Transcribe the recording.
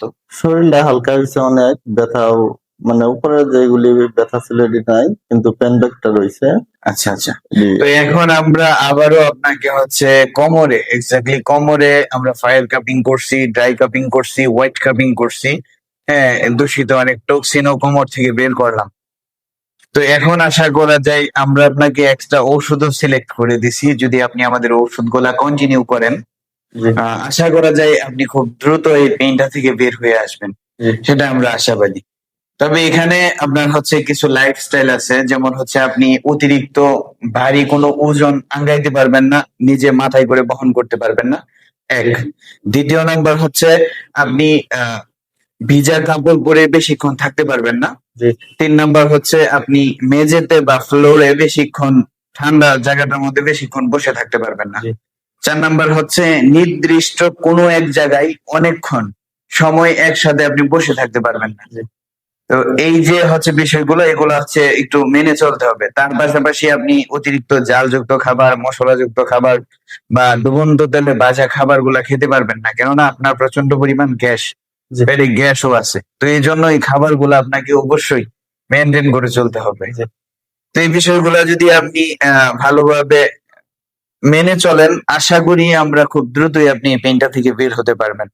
তো। শরীরটা হালকা হয়েছে অনেক ব্যথাও মানে উপরে যেগুলি ব্যথা ছিল এটি নাই কিন্তু পেন ব্যাকটা রয়েছে আচ্ছা আচ্ছা। তো এখন আমরা আবারও আপনাকে হচ্ছে কোমরে এক্স্যাক্টলি কোমরে আমরা ফায়ার কাপিং করছি ড্রাই কাপিং করছি হোয়াইট কাপিং করছি। হ্যাঁ দূষিত অনেক টক্সিনও কোমর থেকে বের করলাম। তো এখন আশা করা যায় আমরা আপনাকে একটা ঔষধও সিলেক্ট করে দিছি যদি আপনি আমাদের ওষুধগুলা কন্টিনিউ করেন। আশা করা যায় আপনি খুব দ্রুত এই পেইনটা থেকে বের হয়ে আসবেন। সেটা আমরা আশাবাদী। তবে এখানে আপনার হচ্ছে কিছু লাইফস্টাইল আছে যেমন হচ্ছে আপনি অতিরিক্ত ভারী কোনো ওজন আঙ্গাইতে পারবেন না নিজে মাথায় করে বহন করতে পারবেন না। এক। দ্বিতীয় নাম্বার হচ্ছে আপনি আহ, ভিজা কাপড় পরে বেশিক্ষণ থাকতে পারবেন না। তিন নাম্বার হচ্ছে আপনি মেঝেতে বা ফ্লোরে বেশিক্ষণ ঠান্ডা জায়গাটার মধ্যে বেশিক্ষণ বসে থাকতে পারবেন না। চার নাম্বার হচ্ছে নির্দিষ্ট কোনো এক জায়গায় অনেকক্ষণ সময় একসাথে আপনি বসে থাকতে পারবেন না। তো এই যে হচ্ছে বিষয়গুলো এগুলো হচ্ছে একটু মেনে চলতে হবে। তার পাশাপাশি আপনি অতিরিক্ত জালযুক্ত খাবার মশলাযুক্ত খাবার বা ডুবন্ত তেলে ভাজা খাবারগুলা খেতে পারবেন না। কেননা আপনার প্রচণ্ড পরিমাণ গ্যাস। পেটে গ্যাসও আছে। তো এই জন্য এই খাবারগুলো আপনাকে অবশ্যই মেনটেন করে চলতে হবে। তো এই বিষয়গুলো যদি আপনি আহ, ভালোভাবে মেনে চলেন। আশা করি আমরা খুব দ্রুতই আপনি এই পেনটা থেকে বের হতে পারবেন।